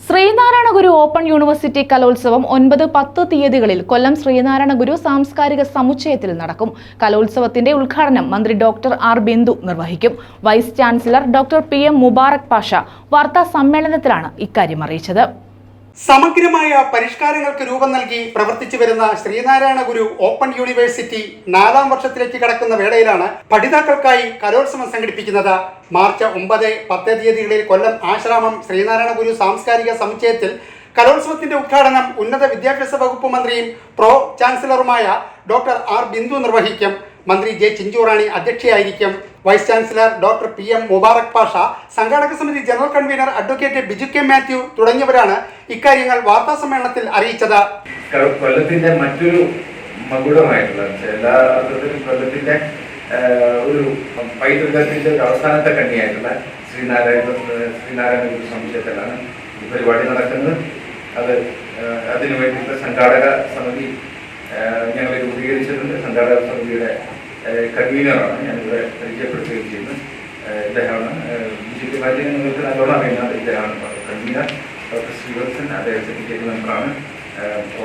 ശ്രീനാരായണ ഗുരു open university കലോത്സവം ഒൻപത് പത്ത് തീയതികളിൽ കൊല്ലം ശ്രീനാരായണ ഗുരു സാംസ്കാരിക സമുച്ചയത്തിൽ നടക്കും. കലോത്സവത്തിന്റെ ഉദ്ഘാടനം മന്ത്രി ഡോക്ടർ ആർ ബിന്ദു നിർവഹിക്കും. Vice chancellor doctor P M Mubarak Pasha വാർത്താ സമ്മേളനത്തിലാണ് ഇക്കാര്യം അറിയിച്ചത്. സമഗ്രമായ പരിഷ്കാരങ്ങൾക്ക് രൂപം നൽകി പ്രവർത്തിച്ചു വരുന്ന ശ്രീനാരായണ ഗുരു ഓപ്പൺ യൂണിവേഴ്സിറ്റി നാലാം വർഷത്തിലേക്ക് കടക്കുന്ന വേളയിലാണ് പഠിതാക്കൾക്കായി കലോത്സവം സംഘടിപ്പിക്കുന്നത്. മാർച്ച് ഒമ്പത് പത്ത് തീയതികളിൽ കൊല്ലം ആശ്രാമം ശ്രീനാരായണ ഗുരു സാംസ്കാരിക സമുച്ചയത്തിൽ കലോത്സവത്തിന്റെ ഉദ്ഘാടനം ഉന്നത വിദ്യാഭ്യാസ വകുപ്പ് മന്ത്രിയും പ്രോ ചാൻസലറുമായ ഡോക്ടർ ആർ ബിന്ദു നിർവഹിക്കും. മന്ത്രി J Chinchurani അധ്യക്ഷയായിരിക്കും. Vice chancellor doctor P M Mubarak Pasha സംഘാടക സമിതി general convener advocate Biju K Mathew തുടങ്ങിയവരാണ് ഇക്കാര്യങ്ങൾ വാർത്താ സമ്മേളനത്തിൽ അറിയിച്ചത്. കൊല്ലത്തിന്റെ മറ്റൊരു മകുടമായിട്ടുള്ള എല്ലാ അർത്ഥത്തിലും കൊല്ലത്തിന്റെ ഒരു പൈതൃകത്തിന്റെ ഒരു അവസാനത്തെ കണ്ണിയായിട്ടുള്ള ശ്രീനാരായണ ശ്രീനാരായണ ഗുരു സംശയത്തിലാണ് ഈ പരിപാടി നടക്കുന്നത്. അത് ആ, അതിനു വേണ്ടിയിട്ട് സംഘാടക സമിതി ഞങ്ങൾ രൂപീകരിച്ചിട്ടുണ്ട്. സംഘാടക സമിതിയുടെ കൺവീനറാണ്. ഞാനിവിടെ പരിചയപ്പെടുത്തുകയും ചെയ്യുന്നത് ഇദ്ദേഹമാണ് ബി ജെ പി പാർട്ടി നിങ്ങൾക്ക് നല്ലോണം അറിയുന്നത് ഇദ്ദേഹമാണ്. കൺവീനർ. ഡോക്ടർ ശ്രീവത്സൻ അദ്ദേഹം സിൻഡിക്കേറ്റ് മെമ്പറാണ്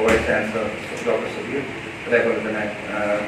വൈസ് ചാൻസലർ ഡോക്ടർ സുധീർ അതേപോലെ തന്നെ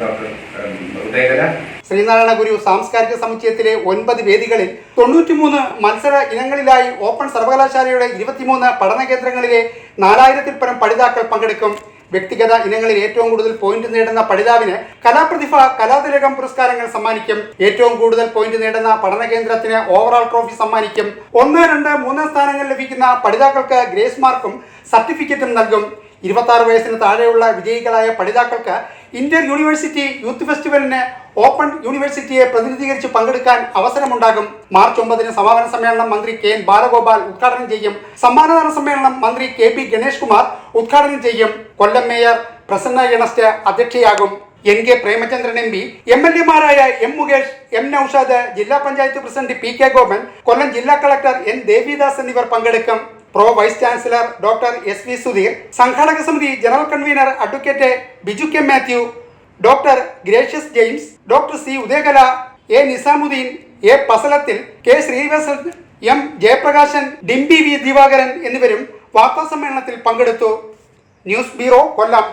ഡോക്ടർ ഉം, ഉദയകര. ശ്രീനാരായണ ഗുരു സാംസ്കാരിക സമുച്ചയത്തിലെ ഒൻപത് വേദികളിൽ തൊണ്ണൂറ്റിമൂന്ന് മത്സര ഇനങ്ങളിലായി ഓപ്പൺ സർവകലാശാലയുടെ ഇരുപത്തിമൂന്ന് പഠന കേന്ദ്രങ്ങളിലെ നാലായിരത്തിൽ പരം പഠിതാക്കൾ പങ്കെടുക്കും. വ്യക്തിഗത ഇനങ്ങളിൽ ഏറ്റവും കൂടുതൽ പോയിന്റ് നേടുന്ന പഠിതാവിന് കലാപ്രതിഭ കലാതിലകം പുരസ്കാരങ്ങൾ സമ്മാനിക്കും. ഏറ്റവും കൂടുതൽ പോയിന്റ് നേടുന്ന പഠന കേന്ദ്രത്തിന് ഓവറോൾ ട്രോഫി സമ്മാനിക്കും. ഒന്ന് രണ്ട് മൂന്ന് സ്ഥാനങ്ങൾ ലഭിക്കുന്ന പഠിതാക്കൾക്ക് ഗ്രേസ് മാർക്കും സർട്ടിഫിക്കറ്റും നൽകും. ഇരുപത്തി വയസ്സിന് താഴെയുള്ള വിജയികളായ പഠിതാക്കൾക്ക് ഇന്റർ യൂണിവേഴ്സിറ്റി യൂത്ത് ഫെസ്റ്റിവലിന് ഓപ്പൺ യൂണിവേഴ്സിറ്റിയെ പ്രതിനിധീകരിച്ച് പങ്കെടുക്കാൻ അവസരമുണ്ടാകും. മാർച്ച് ഒമ്പതിന് സമാപന സമ്മേളനം മന്ത്രി കെ എൻ ബാലഗോപാൽ ഉദ്ഘാടനം ചെയ്യും. സമ്മാനദാന സമ്മേളനം മന്ത്രി കെ പി ഗണേഷ് കുമാർ ഉദ്ഘാടനം ചെയ്യും. Kollam mayor Prasanna Ernest അധ്യക്ഷയാകും. N K Premachandran M P M L എമാരായ M Mukesh M Naushad ജില്ലാ panchayat president P K Gopan Kollam ജില്ലാ കളക്ടർ എൻ ദേവിദാസ് എന്നിവർ പങ്കെടുക്കും. Pro vice chancellor doctor S V Sudheer സംഘാടക സമിതി general convener advocate Biju K Mathew doctor Gracious James doctor C Udayakala A Nizamuddin A പസലത്തിൽ K Sreenivasan M Jayaprakashan ഡിംബി V Divakaran എന്നിവരും വാർത്താ സമ്മേളനത്തിൽ പങ്കെടുത്തു. News bureau Kollam.